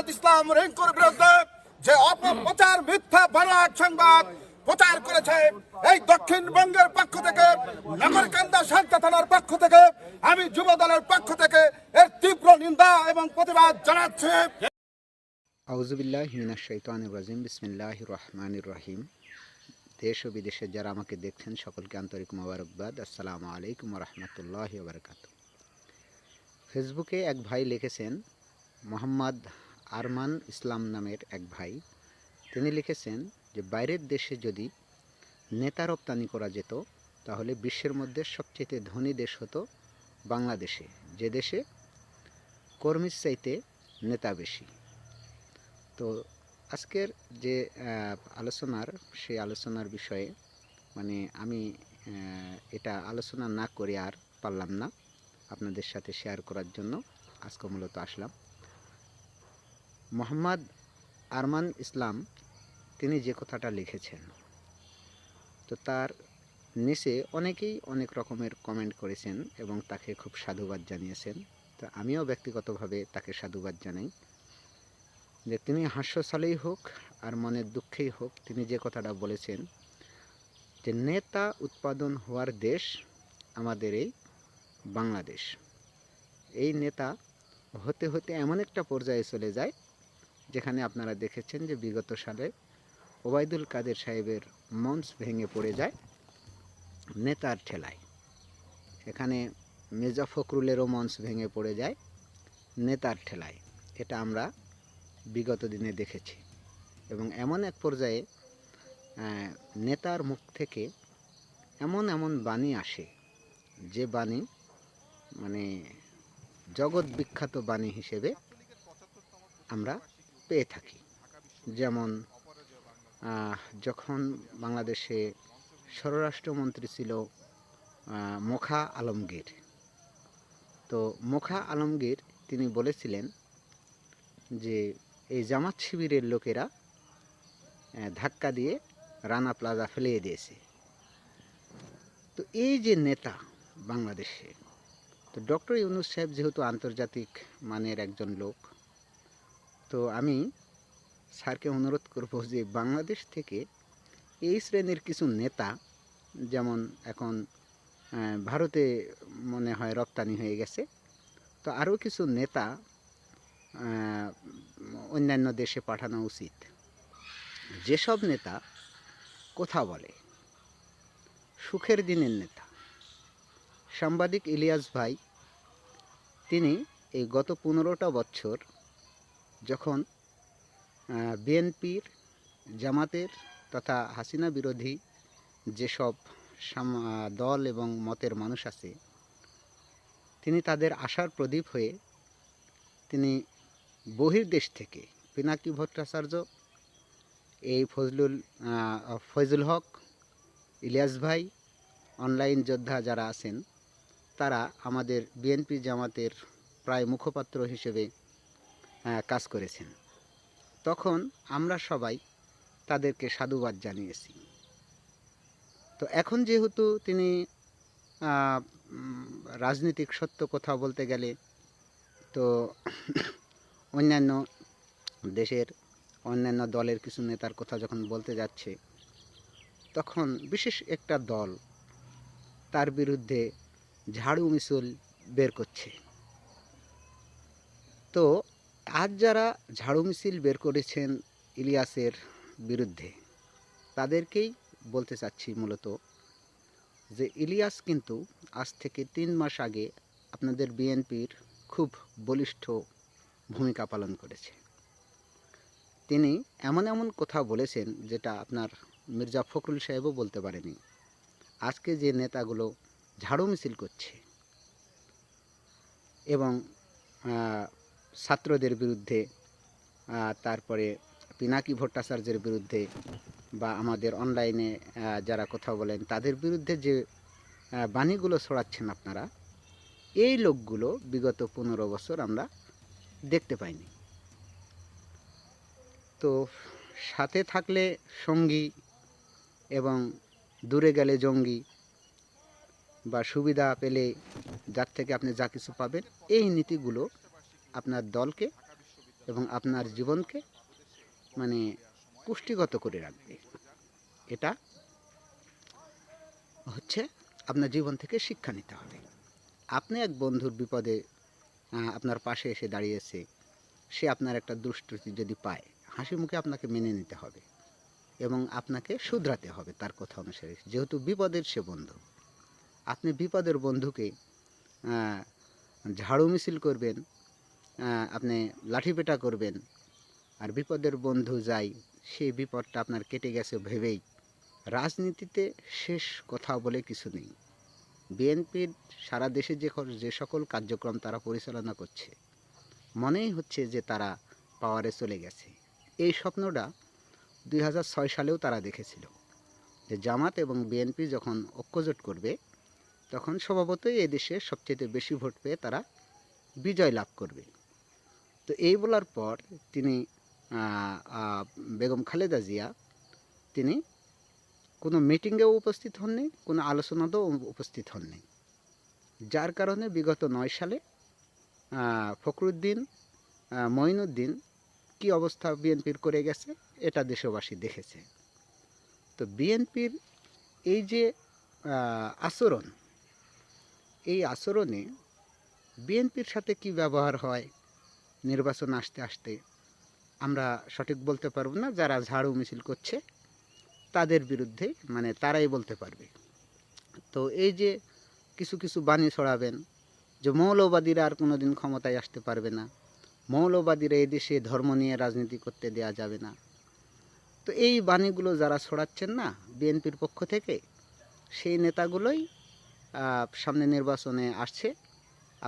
ওয়াহিদ ইসলাম বিরুদ্ধে যে অপপ্রচার, মিথ্যা বানোয়াট সংবাদ প্রচার করেছে, এই দক্ষিণবঙ্গের পক্ষ থেকে, নগরকান্দা থানার পক্ষ থেকে, আমি যুব দলের পক্ষ থেকে এর তীব্র নিন্দা এবং প্রতিবাদ জানাচ্ছি। আউজুবিল্লাহ হিমিনাশ শৈতান বিসমিল্লাহ রহমান রহিম। দেশ ও বিদেশে যারা আমাকে দেখছেন, সকলকে আন্তরিক মোবারকবাদ। আসসালামু আলাইকুম রহমতুল্লাহ বারকাত ফেসবুকে এক ভাই লিখেছেন, মোহাম্মদ আরমান ইসলাম নামের এক ভাই, তিনি লিখেছেন যে বাইরের দেশে যদি নেতা রপ্তানি করা যেত, তাহলে বিশ্বের মধ্যে সবচেয়ে ধনী দেশ হতো বাংলাদেশে, যে দেশে কর্মীর চাইতে নেতা বেশি। তো আজকের যে আলোচনার, সেই আলোচনার বিষয়ে মানে আমি এটা আলোচনা না করে আর পারলাম না আপনাদের সাথে শেয়ার করার জন্য, আজকে মূলত আসলাম। মোহাম্মদ আরমান ইসলাম, তিনি যে কথাটা লিখেছেন, তো তার নিচে অনেকেই অনেক রকমের কমেন্ট করেছেন এবং তাকে খুব সাধুবাদ জানিয়েছেন। তো আমিও ব্যক্তিগতভাবে তাকে সাধুবাদ জানাই। যে তিনি হাস্যসালেই হোক আর মনের দুঃখেই হোক, তিনি যে কথাটা বলেছেন যে, নেতা উৎপাদন হওয়ার দেশ আমাদের এই বাংলাদেশ। এই নেতা হতে হতে এমন একটা পর্যায়ে চলে যায় যেখানে আপনারা দেখেছেন যে বিগত সালে ওবায়দুল কাদের সাহেবের মঞ্চ ভেঙে পড়ে যায় নেতার ঠেলায়। এখানে মির্জা ফখরুলেরও মঞ্চ ভেঙে পড়ে যায় নেতার ঠেলায়। এটা আমরা বিগত দিনে দেখেছি। এবং এমন এক পর্যায়ে নেতার মুখ থেকে এমন এমন বাণী আসে, যে বাণী মানে জগৎ বিখ্যাত বাণী হিসেবে আমরা পেয়ে থাকি। যেমন যখন বাংলাদেশে স্বরাষ্ট্রমন্ত্রী ছিল মোখা আলমগীর। তো মোখা আলমগীর তিনি বলেছিলেন যে, এই জামাত শিবিরের লোকেরা ধাক্কা দিয়ে রানা প্লাজা ফেলিয়ে দিয়েছে। তো এই যে নেতা বাংলাদেশে, তো ডক্টর ইউনুস সাহেব যেহেতু আন্তর্জাতিক মানের একজন লোক তো আমি স্যারকে অনুরোধ করব যে বাংলাদেশ থেকে এই শ্রেণির কিছু নেতা, যেমন এখন ভারতে মনে হয় রপ্তানি হয়ে গেছে, তো আরও কিছু নেতা অন্যান্য দেশে পাঠানো উচিত। যেসব নেতা কথা বলে, সুখের দিনের নেতা, সাংবাদিক ইলিয়াস ভাই, তিনি এই গত পনেরোটা বছর যখন বিএনপির জামাতের তথা হাসিনা বিরোধী যেসব দল এবং মতের মানুষ আছে, তিনি তাদের আশার প্রদীপ হয়ে তিনি বহির্দেশ থেকে পিনাকি ভট্টাচার্য, এই ফজলুল ফজল হক, ইলিয়াস ভাই, অনলাইন যোদ্ধা যারা আছেন, তারা আমাদের বিএনপি জামাতের প্রায় মুখপাত্র হিসেবে কাজ করেছেন। তখন আমরা সবাই তাদেরকে সাধুবাদ জানিয়েছি। তো এখন যেহেতু তিনি রাজনৈতিক সত্য কথা বলতে গেলে, তো অন্যান্য দেশের অন্যান্য দলের কিছু নেতার কথা যখন বলতে যাচ্ছে, তখন বিশেষ একটা দল তার বিরুদ্ধে ঝাড়ু মিছিল বের করছে। তো আজ যারা ঝাড়ু মিছিল বের করেছেন ইলিয়াসের বিরুদ্ধে, তাদেরকেই বলতে চাচ্ছি মূলত যে ইলিয়াস কিন্তু আজ থেকে তিন মাস আগে আপনাদের বিএনপির খুব বলিষ্ঠ ভূমিকা পালন করেছে। তিনি এমন এমন কথা বলেছেন যেটা আপনার মির্জা ফখরুল সাহেবও বলতে পারেনি। আজকে যে নেতাগুলো ঝাড়ু মিছিল করছে এবং ছাত্রদের বিরুদ্ধে তারপরে পিনাকি ভট্টাচার্যের বিরুদ্ধে বা আমাদের অনলাইনে যারা কথা বলেন, তাদের বিরুদ্ধে যে বাণীগুলো ছড়াচ্ছেন আপনারা, এই লোকগুলো বিগত পনেরো বছর আমরা দেখতে পাইনি। তো সাথে থাকলে সঙ্গী এবং দূরে গেলে জঙ্গি বা সুবিধা পেলে যার থেকে আপনি যা কিছু পাবেন, এই নীতিগুলো আপনার দলকে এবং আপনার জীবনকে মানে পুষ্টিগত করে রাখবে। এটা হচ্ছে আপনার জীবন থেকে শিক্ষা নিতে হবে। আপনি এক বন্ধুর বিপদে আপনার পাশে এসে দাঁড়িয়েছে, সে আপনার একটা দুষ্টুতি যদি পায়, হাসি মুখে আপনাকে মেনে নিতে হবে এবং আপনাকে শুধরাতে হবে তার কথা অনুসারে। যেহেতু বিপদের সে বন্ধু। আপনি বিপদের বন্ধুকে ঝাড়ু মিছিল করবেন আপনি লাঠিপেটা করবেন আর বিপদের বন্ধু যাই, সেই বিপদটা আপনার কেটে গেছে ভেবেই। রাজনীতিতে শেষ কথা বলে কিছু নেই। বিএনপির সারা দেশে যে যে সকল কার্যক্রম তারা পরিচালনা করছে, মনেই হচ্ছে যে তারা পাওয়ারে চলে গেছে। এই স্বপ্নটা দুই হাজার ছয় সালেও তারা দেখেছিল যে জামাত এবং বিএনপি যখন ঐক্যজোট করবে, তখন স্বভাবতই এই দেশে সবচেয়ে বেশি ভোট পেয়ে তারা বিজয় লাভ করবে। তো এই বলার পর তিনি বেগম খালেদা জিয়া, তিনি কোনো মিটিংয়েও উপস্থিত হননি, কোনো আলোচনাতেও উপস্থিত হননি। যার কারণে বিগত নয় সালে ফখরুদ্দিন মঈনুদ্দিন কি অবস্থা বিএনপির করে গেছে, এটা দেশবাসী দেখেছে। তো বিএনপির এই যে আচরণ, এই আচরণে বিএনপির সাথে কি ব্যবহার হয় নির্বাচন আসতে আসতে আমরা সঠিক বলতে পারব না, যারা ঝাড়ু মিছিল করছে তাদের বিরুদ্ধে মানে তারাই বলতে পারবে। তো এই যে কিছু কিছু বাণী ছড়াবেন যে মৌলবাদীরা আর কোনো দিন ক্ষমতায় আসতে পারবে না, মৌলবাদীরা এই দেশে ধর্ম নিয়ে রাজনীতি করতে দেয়া যাবে না। তো এই বাণীগুলো যারা ছড়াচ্ছেন না, বিএনপির পক্ষ থেকে, সেই নেতাগুলোই সামনে নির্বাচনে আসছে,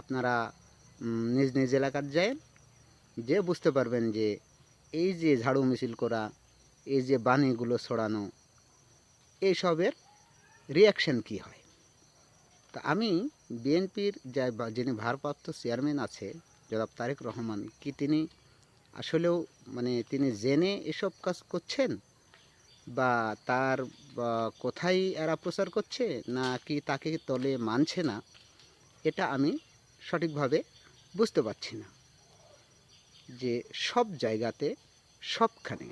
আপনারা নিজ নিজ এলাকার যায় যে বুঝতে পারবেন যে এই যে ঝাড়ু মিছিল করা, এই যে বাণীগুলো ছড়ানো এইসবের রিয়াকশন কি হয়? তা আমি বিএনপির যা যিনি ভারপ্রাপ্ত চেয়ারম্যান আছে, জনাব তারেক রহমান, কি তিনি আসলেও মানে তিনি জেনে এসব কাজ করছেন? বা তার কোথায় এরা প্রচার করছে? না কি তাকে তলে মানছে না? এটা আমি সঠিকভাবে বুঝতে পারছি না। যে সব জায়গাতে সবখানে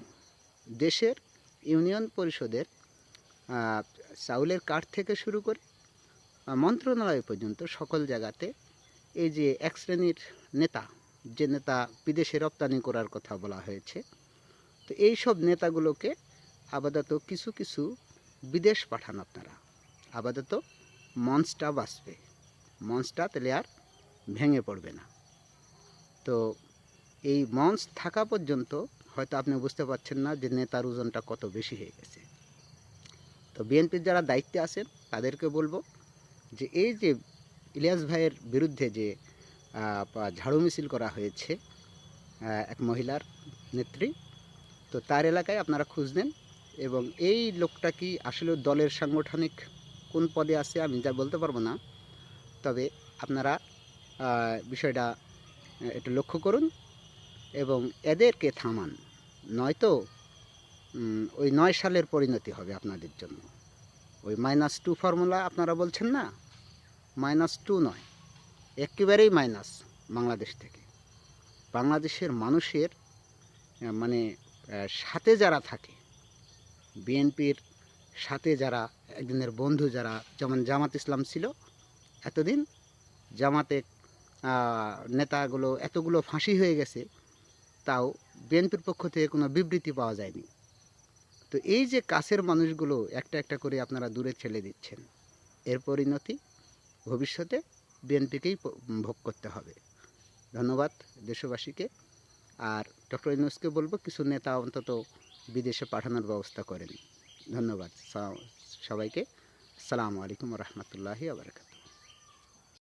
দেশের ইউনিয়ন পরিষদের চাউলের কাঠ থেকে শুরু করে মন্ত্রণালয় পর্যন্ত সকল জায়গাতে এই যে এক শ্রেণির নেতা, যে নেতা বিদেশে রপ্তানি করার কথা বলা হয়েছে, তো এই সব নেতাগুলোকে আপাতত কিছু কিছু বিদেশ পাঠান আপনারা। আপাতত মঞ্চটা বাঁচবে মঞ্চটা তাহলে আর ভেঙে পড়বে না। তো এই মঞ্চ থাকা পর্যন্ত হয়তো আপনি বুঝতে পারছেন না যে নেতার ওজনটা কত বেশি হয়ে গেছে। তো বিএনপির যারা দায়িত্বে আছেন, তাদেরকে বলব যে এই যে ইলিয়াস ভাইয়ের বিরুদ্ধে যে ঝাড়ু মিছিল করা হয়েছে এক মহিলার নেত্রী, তো তার এলাকায় আপনারা খুঁজ নেন এবং এই লোকটা কি আসলে দলের সাংগঠনিক কোন পদে আছে আমি যা বলতে পারব না। তবে আপনারা বিষয়টা একটু লক্ষ্য করুন। এবং এদেরকে থামান। নয়তো ওই নয় সালের পরিণতি হবে আপনাদের জন্য। ওই মাইনাস টু ফর্মুলা আপনারা বলছেন না? মাইনাস টু নয়। একেবারেই মাইনাস বাংলাদেশ থেকে। বাংলাদেশের মানুষের মানে সাথে যারা থাকে, বিএনপির সাথে যারা, একদিনের বন্ধু যারা, যেমন জামাত ইসলাম ছিল, এতদিন জামাতে নেতাগুলো এতগুলো ফাঁসি হয়ে গেছে তাও বিএনপির পক্ষ থেকে কোনো বিবৃতি পাওয়া যায়নি। তো এই যে কাছের মানুষগুলো একটা একটা করে আপনারা দূরে ছেড়ে দিচ্ছেন, এর পরিণতি ভবিষ্যতে বিএনপিকেই ভোগ করতে হবে। ধন্যবাদ দেশবাসীকে। আর ডক্টর ইউনুসকে বলব, কিছু নেতা অন্তত বিদেশে পাঠানোর ব্যবস্থা করেন। ধন্যবাদ। সবাইকে। আসসালামু আলাইকুম রহমতুল্লাহি আবরকাত